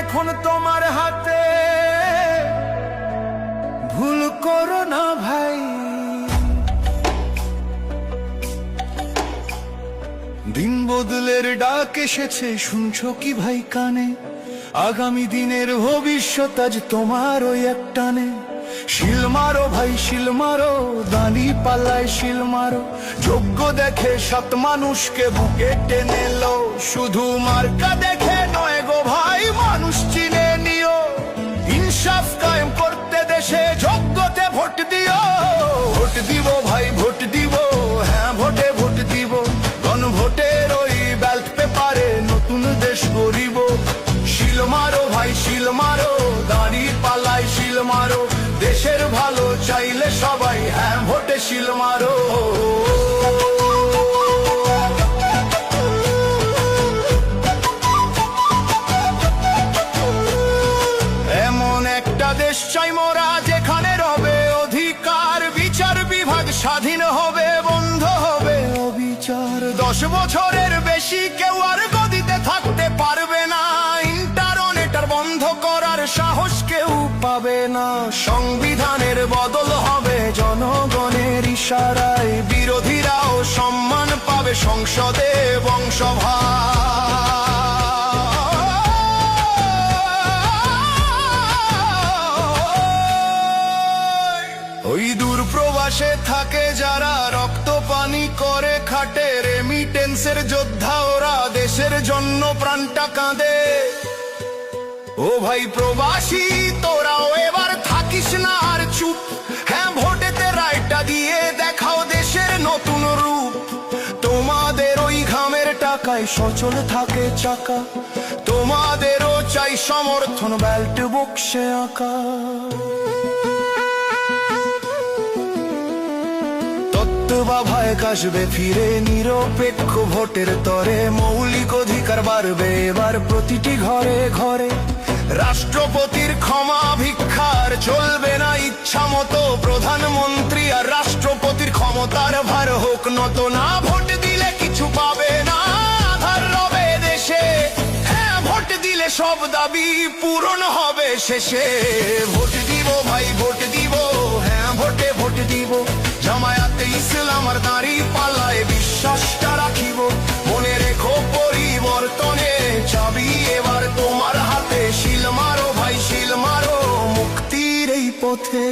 এখন তোমার হাতে। ভুল করো না ভাই। দিন বদলের ডাক এসেছে, শুনছো কি ভাই কানে? আগামী দিনের ভবিষ্যৎ আজ তোমার ওই একটানে শিল মারো ভাই, শিল মারো, দানি পাল্লায় শিল মারো। যোগ্য দেখে সাত মানুষকে বুকে টেনে লো শুধু মার্কা মারো। দেশের ভালো চাইলে সবাই হ্যাঁ ভোটে শিল মারো। এমন একটা দেশ চাই মোরা, যেখানে রবে অধিকার, বিচার বিভাগ স্বাধীন হবে, বন্ধ হবে অবিচার। দশ বছরের বেশি কেউ না, সংবিধানের বদল হবে জনগণের ইশারায়। বিরোধীরাও সম্মান পাবে সংসদে বংশভা। ওই দূর প্রবাসে থাকে যারা রক্ত পানি করে, খাটে রেমিটেন্সের যোদ্ধা ওরা। দেশের জন্য প্রাণটা কাঁদে। ও ভাই প্রবাসী, তোরাও এবার থাকিস না আর চুপ। হ্যাঁ ভোটেতে রায়টা দিয়ে দেখাও দেশের নতুন রূপ। তোমাদের ওই ঘামের টাকায় সচল থাকে চাকা। তোমাদেরও চাই সমর্থন বেল্ট বক্সে আঁকা। ভয় কাশবে ফিরে নিরপেক্ষ ভোটের তরে মৌলিক অধিকার বাড়বে। এবার প্রতিটি ঘরে ঘরে রাষ্ট্রপতির ক্ষমা ভিক্ষার চলবে না ইচ্ছা মতো। প্রধানমন্ত্রী আর রাষ্ট্রপতির ক্ষমতার ভার হোক নত না। ভোট দিলে কিছু পাবে না, আধার রবে দেশে। হ্যাঁ ভোট দিলে সব দাবি পূরণ হবে শেষে। ভোট দিব ভাই, ভোট দিব। বিশ্বাসটা রাখিব মনে রেখো পরিবর্তনে। চাবি এবার তোমার হাতে, শিল মারো ভাই, শিল মারো মুক্তির এই পথে।